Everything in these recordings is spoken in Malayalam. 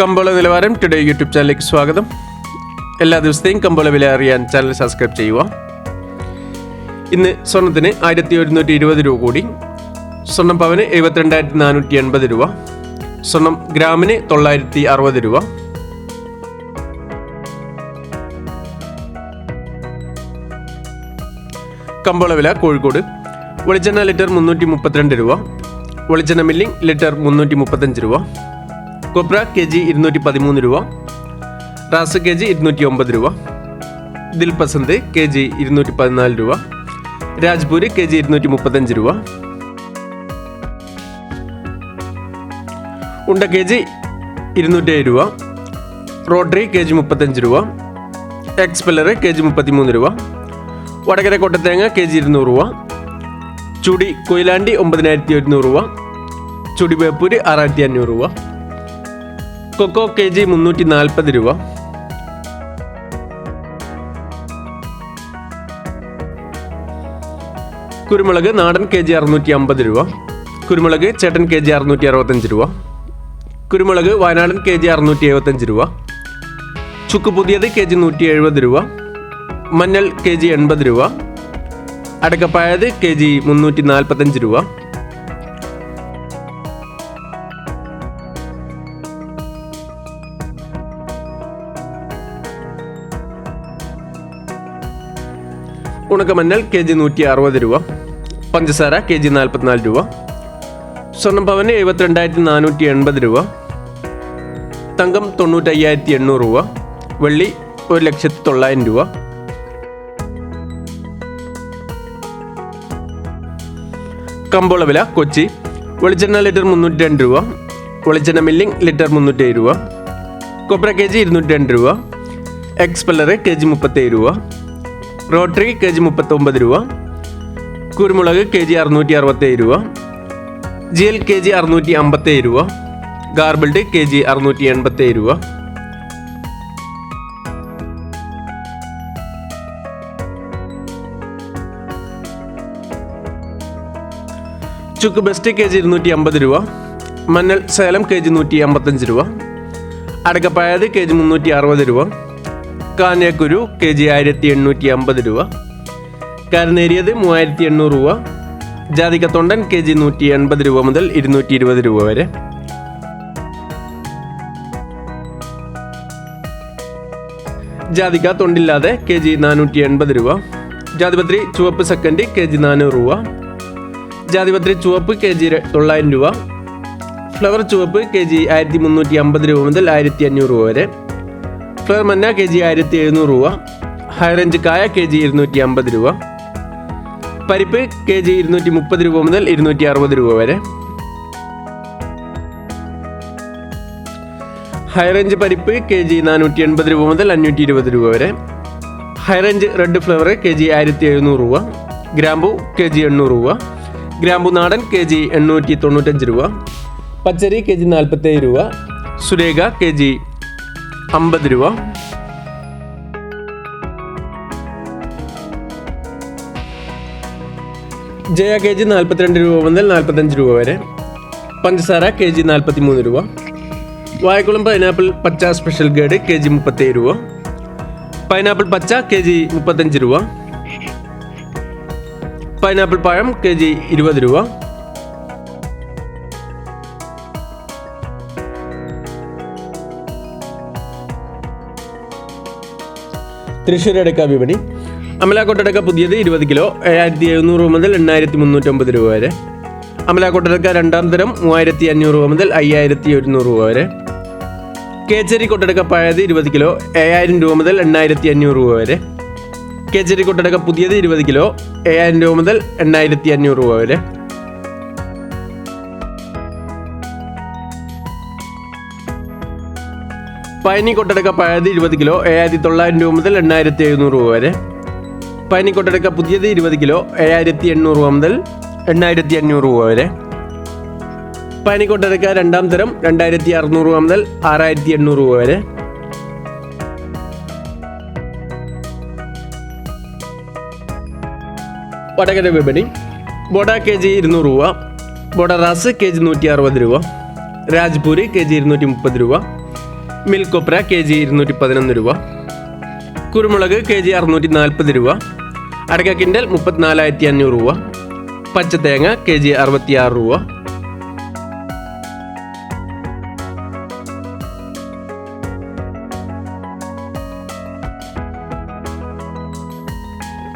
കമ്പോള നിലവാരം ടുഡേ യൂട്യൂബ് ചാനലിലേക്ക് സ്വാഗതം. എല്ലാ ദിവസത്തെയും കമ്പോള വില അറിയാൻ ചാനൽ സബ്സ്ക്രൈബ് ചെയ്യുക. ഇന്ന് സ്വർണത്തിന് ആയിരത്തി ഒരുന്നൂറ്റി ഇരുപത് രൂപ കൂടി. സ്വർണം പവന് എഴുപത്തിരണ്ടായിരത്തി നാനൂറ്റി എൺപത് രൂപ. സ്വർണം ഗ്രാമിന് തൊള്ളായിരത്തി അറുപത് രൂപ. കമ്പോള വില കോഴിക്കോട്. വെളിച്ചെണ്ണ ലിറ്റർ മുന്നൂറ്റി മുപ്പത്തിരണ്ട് രൂപ. വെളിച്ചെണ്ണ മില്ലിംഗ് ലിറ്റർ മുന്നൂറ്റി മുപ്പത്തഞ്ച് രൂപ. കൊപ്ര കെ ജി ഇരുന്നൂറ്റി പതിമൂന്ന് രൂപ റാസ് കെ ജി ഇരുന്നൂറ്റി ഒമ്പത് രൂപ ദിൽപസന്ത് കെ ജി ഇരുന്നൂറ്റി പതിനാല് രൂപ രാജ്പൂര് കെ ജി ഇരുന്നൂറ്റി മുപ്പത്തഞ്ച് രൂപ. ഉണ്ട കെ ജി ഇരുന്നൂറ്റേഴ് രൂപ റോട്ടറി കെ ജി മുപ്പത്തഞ്ച് രൂപ എക്സ്പെല്ലർ കെ ജി മുപ്പത്തിമൂന്ന് രൂപ വടകര കൊട്ടത്തേങ്ങ കെ ജി ഇരുന്നൂറ് രൂപ ചുടി കൊയിലാണ്ടി ഒമ്പതിനായിരത്തി ഒരുന്നൂറ് രൂപ ചുടി ബേപ്പൂര് ആറായിരത്തി അഞ്ഞൂറ് രൂപ. കൊക്കോ കെ ജി മുന്നൂറ്റി നാൽപ്പത് രൂപ. കുരുമുളക് നാടൻ കെ ജി അറുന്നൂറ്റി അമ്പത് രൂപ. കുരുമുളക് ചേട്ടൻ കെ ജി അറുന്നൂറ്റി അറുപത്തഞ്ച് രൂപ. കുരുമുളക് വയനാടൻ കെ ജി അറുന്നൂറ്റി എഴുപത്തഞ്ച് രൂപ. ചുക്ക് പുതിയത് കെ ജി നൂറ്റി എഴുപത് രൂപ. മഞ്ഞൾ കെ ജി എൺപത് രൂപ. അടക്കപ്പായത് കെ ജി മുന്നൂറ്റി നാൽപ്പത്തഞ്ച് രൂപ. ഉണക്കമഞ്ഞൾ കെ ജി നൂറ്റി അറുപത് രൂപ പഞ്ചസാര കെ ജി നാൽപ്പത്തിനാല് രൂപ സ്വർണം പവന് എഴുപത്തിരണ്ടായിരത്തി നാനൂറ്റി എൺപത് രൂപ തങ്കം തൊണ്ണൂറ്റയ്യായിരത്തി എണ്ണൂറ് രൂപ വെള്ളി ഒരു ലക്ഷത്തി തൊള്ളായിരം രൂപ. കമ്പോള വില കൊച്ചി വെളിച്ചെണ്ണ ലിറ്റർ മുന്നൂറ്റി രണ്ട് രൂപ വെളിച്ചെണ്ണ മില്ലിംഗ് ലിറ്റർ മുന്നൂറ്റി രൂപ കൊപ്ര കെ ജി ഇരുന്നൂറ്റി രണ്ട് രൂപ എക്സ്പെല്ലർ കെ ജി മുപ്പത്തേഴ് രൂപ റോട്ടറി കെ ജി മുപ്പത്തൊമ്പത് രൂപ കുരുമുളക് കെ ജി അറുന്നൂറ്റി അറുപത്തേഴ് രൂപ ജി എൽ കെ ജി അറുന്നൂറ്റി അമ്പത്തേഴ് രൂപ ഗാർബിൾഡ് കെ ജി അറുന്നൂറ്റി എൺപത്തേഴ് രൂപ. ചുക്ക് ബെസ്റ്റ് കെ ജി ഇരുന്നൂറ്റി അമ്പത് രൂപ മഞ്ഞൾ സേലം കെ ജി നൂറ്റി അമ്പത്തഞ്ച് രൂപ അടക്കപ്പായത് കെ ജി മുന്നൂറ്റി അറുപത് രൂപ കാഞ്ഞക്കുരു കെ ജി ആയിരത്തി എണ്ണൂറ്റി അമ്പത് രൂപ. കരുനേരിയത് മൂവായിരത്തി എണ്ണൂറ് രൂപ. ജാതിക തൊണ്ടൻ കെ ജി നൂറ്റി എൺപത് രൂപ മുതൽ ഇരുന്നൂറ്റി ഇരുപത് രൂപ വരെ. ജാതിക തൊണ്ടില്ലാതെ കെ ജി നാനൂറ്റി എൺപത് രൂപ. ജാതിപത്രി ചുവപ്പ് സെക്കൻഡ് കെ ജി നാനൂറ് രൂപ. ജാതിപത്രി ചുവപ്പ് കെ ജി തൊള്ളായിരം രൂപ. ഫ്ലവർ ചുവപ്പ് കെ ജി ആയിരത്തി മുന്നൂറ്റി അമ്പത് രൂപ മുതൽ ആയിരത്തി അഞ്ഞൂറ് രൂപ വരെ. ഫ്ലവർ മഞ്ഞ കെ ജി ആയിരത്തി എഴുന്നൂറ് രൂപ ഹൈ റേഞ്ച് കായ കെ ജി ഇരുന്നൂറ്റി അമ്പത് രൂപ പരിപ്പ് കെ ജി ഇരുന്നൂറ്റി മുപ്പത് രൂപ മുതൽ ഇരുന്നൂറ്റി അറുപത് രൂപ വരെ. ഹൈ റേഞ്ച് പരിപ്പ് കെ ജി നാനൂറ്റി എൺപത് രൂപ മുതൽ അഞ്ഞൂറ്റി ഇരുപത് രൂപ വരെ. High range red flower K G ആയിരത്തി എഴുന്നൂറ് രൂപ ഗ്രാമ്പു കെ ജി എണ്ണൂറ് രൂപ ഗ്രാമ്പു നാടൻ കെ ജി എണ്ണൂറ്റി തൊണ്ണൂറ്റഞ്ച് രൂപ പച്ചരി കെ ജി നാൽപ്പത്തേഴ് രൂപ സുരേഖ കെ ജി അമ്പത് രൂപ. ജയ കെ ജി നാൽപ്പത്തിരണ്ട് രൂപ മുതൽ നാൽപ്പത്തഞ്ച് രൂപ വരെ. പഞ്ചസാര കെ ജി നാൽപ്പത്തി മൂന്ന് രൂപ. വായക്കുളം പൈനാപ്പിൾ പച്ച സ്പെഷ്യൽ ഗേഡ് കെ ജി മുപ്പത്തേഴ് രൂപ. പൈനാപ്പിൾ പച്ച കെ ജി മുപ്പത്തഞ്ച് രൂപ. പൈനാപ്പിൾ പഴം കെ ജി ഇരുപത് രൂപ. തൃശ്ശൂർ അടക്ക വിപണി. അമലാക്കോട്ടടക്ക പുതിയത് ഇരുപത് കിലോ ഏഴായിരത്തി എഴുന്നൂറ് രൂപ മുതൽ എണ്ണായിരത്തി മുന്നൂറ്റമ്പത് രൂപ വരെ. അമലാക്കോട്ടടക്ക രണ്ടാം തരം മൂവായിരത്തി അഞ്ഞൂറ് രൂപ മുതൽ അയ്യായിരത്തി ഒരുന്നൂറ് രൂപ വരെ. കേച്ചേരി കൊട്ടടക്ക പഴയത് ഇരുപത് കിലോ ഏഴായിരം രൂപ മുതൽ എണ്ണായിരത്തി അഞ്ഞൂറ് രൂപ വരെ. കേച്ചേരി കൊട്ടടക്ക പുതിയത് ഇരുപത് കിലോ ഏഴായിരം രൂപ മുതൽ എണ്ണായിരത്തി അഞ്ഞൂറ് രൂപ വരെ. പയനി കൊട്ടടക്ക പഴയത് ഇരുപത് കിലോ ഏഴായിരത്തി തൊള്ളായിരം രൂപ മുതൽ എണ്ണായിരത്തി എഴുന്നൂറ് രൂപ വരെ. പയനി കൊട്ടടക്ക പുതിയത് ഇരുപത് കിലോ ഏഴായിരത്തി എണ്ണൂറ് രൂപ മുതൽ എണ്ണായിരത്തി അഞ്ഞൂറ് രൂപ വരെ. പയനി കൊട്ടടക്ക രണ്ടാം തരം രണ്ടായിരത്തി അറുന്നൂറ് രൂപ മുതൽ ആറായിരത്തി എണ്ണൂറ് രൂപ വരെ. വടകര വിപണി. ബോഡ കെ ജി ഇരുന്നൂറ് രൂപ ബോഡ റാസ് കെ ജി നൂറ്റി അറുപത് രൂപ രാജ്പൂരി കെ ജി ഇരുന്നൂറ്റി മുപ്പത് രൂപ മിൽക്ക് കൊപ്ര കെ ജി ഇരുന്നൂറ്റി പതിനൊന്ന് രൂപ. കുരുമുളക് കെ ജി അറുന്നൂറ്റി നാൽപ്പത് രൂപ. അടക്ക കിൻഡൽ മുപ്പത്തിനാലായിരത്തി അഞ്ഞൂറ് രൂപ. പച്ചത്തേങ്ങ കെ ജി അറുപത്തിയാറ് രൂപ.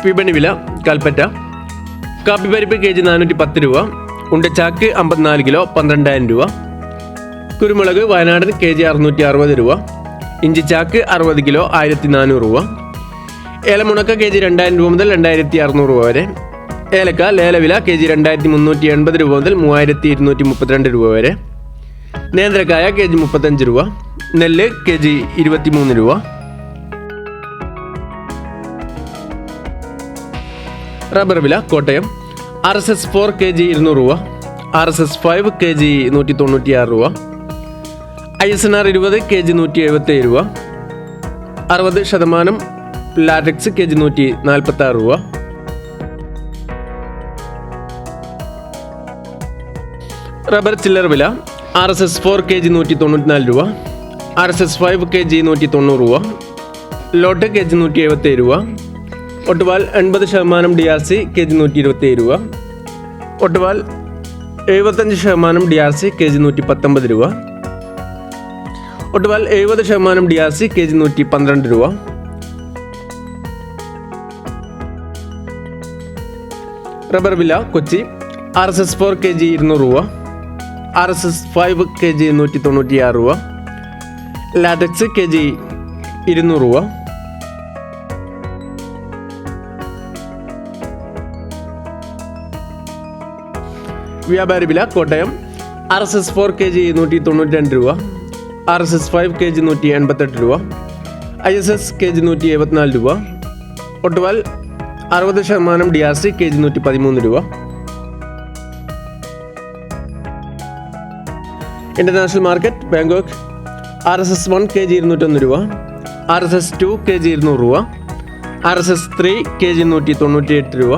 വിപണി വില കൽപ്പറ്റ. കാപ്പിപ്പരിപ്പ് കെ ജി നാനൂറ്റി പത്ത് രൂപ. ഉണ്ടച്ചാക്ക് അമ്പത്തിനാല് കിലോ പന്ത്രണ്ടായിരം രൂപ. കുരുമുളക് വയനാടൻ കെ ജി അറുന്നൂറ്റി അറുപത് രൂപ ഇഞ്ചിച്ചാക്ക് അറുപത് കിലോ ആയിരത്തി നാനൂറ് രൂപ. ഏലമുണക്ക കെ ജി രണ്ടായിരം രൂപ മുതൽ രണ്ടായിരത്തി അറുന്നൂറ് രൂപ വരെ. ഏലക്ക ലേലവില കെ ജി രണ്ടായിരത്തി മുന്നൂറ്റി എൺപത് രൂപ മുതൽ മൂവായിരത്തി ഇരുന്നൂറ്റി മുപ്പത്തിരണ്ട് രൂപ വരെ. നേന്ത്രക്കായ കെ ജി മുപ്പത്തഞ്ച് രൂപ. നെല്ല് കെ ജി ഇരുപത്തി മൂന്ന് രൂപ. റബ്ബർ വില Kottayam. R S S four K G ഇരുന്നൂറ് രൂപ. R S S five K G നൂറ്റി തൊണ്ണൂറ്റിയാറ് രൂപ. ഐ എസ് എൻ ആർ ഇരുപത് കെ ജി നൂറ്റി എഴുപത്തേഴ് രൂപ. അറുപത് ശതമാനം ലാറ്റക്സ് കെ ജി നൂറ്റി നാൽപ്പത്തി ആറ് രൂപ. റബ്ബർ ചില്ലർ വില R S S four K G നൂറ്റി തൊണ്ണൂറ്റിനാല് രൂപ. R S S five K G നൂറ്റി തൊണ്ണൂറ് രൂപ. ലോട്ട് കെ ജി നൂറ്റി എഴുപത്തേഴ് രൂപ. ഒട്ടുപാൽ എൺപത് ശതമാനം D R C K G നൂറ്റി ഇരുപത്തേഴ് രൂപ. ഒട്ടുപാൽ എഴുപത്തഞ്ച് ശതമാനം D R C K G നൂറ്റി പത്തൊമ്പത് രൂപ. ഒട്ടുപാൽ എഴുപത് ശതമാനം D R C K G നൂറ്റി പന്ത്രണ്ട് രൂപ. റബ്ബർ വില Kochi. R S S four K G ഇരുന്നൂറ് രൂപ. R S S five K G നൂറ്റി തൊണ്ണൂറ്റി ആറ് രൂപ. ലാറ്റക്സ് കെ ജി ഇരുന്നൂറ് രൂപ. വ്യാപാരി വില Kottayam. R S S four K G നൂറ്റി തൊണ്ണൂറ്റി രണ്ട് രൂപ. R S S five K G നൂറ്റി എൺപത്തെട്ട് രൂപ I S S K G നൂറ്റി എഴുപത്തിനാല് രൂപ ഒട്ടുവൽ അറുപത് ശതമാനം D R C K G നൂറ്റി പതിമൂന്ന് രൂപ. International market Bangkok R S S one K G ഇരുന്നൂറ്റൊന്ന് രൂപ R S S two K G ഇരുന്നൂറ് രൂപ R S S three K G നൂറ്റി തൊണ്ണൂറ്റി എട്ട് രൂപ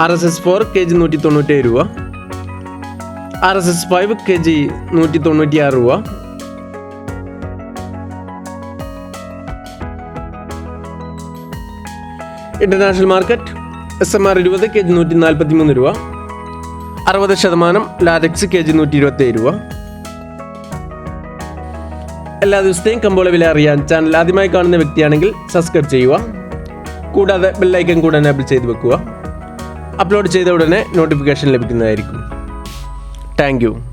R S S four K G നൂറ്റി തൊണ്ണൂറ്റേഴ് രൂപ R S S five K G നൂറ്റി തൊണ്ണൂറ്റി ആറ് രൂപ international market S M R ഇരുപത് കെ ജി നൂറ്റി നാൽപ്പത്തി മൂന്ന് രൂപ. അറുപത് ശതമാനം ലാറ്റക്സ് കെ ജി നൂറ്റി ഇരുപത്തേഴ് രൂപ. എല്ലാ ദിവസത്തെയും കമ്പോള വില അറിയാൻ ചാനൽ ആദ്യമായി കാണുന്ന വ്യക്തിയാണെങ്കിൽ സബ്സ്ക്രൈബ് ചെയ്യുക. കൂടാതെ ബെല്ലൈക്കൻ കൂടെ എനേബിൾ ചെയ്ത് വെക്കുക. അപ്ലോഡ് ചെയ്ത ഉടനെ നോട്ടിഫിക്കേഷൻ ലഭിക്കുന്നതായിരിക്കും. താങ്ക്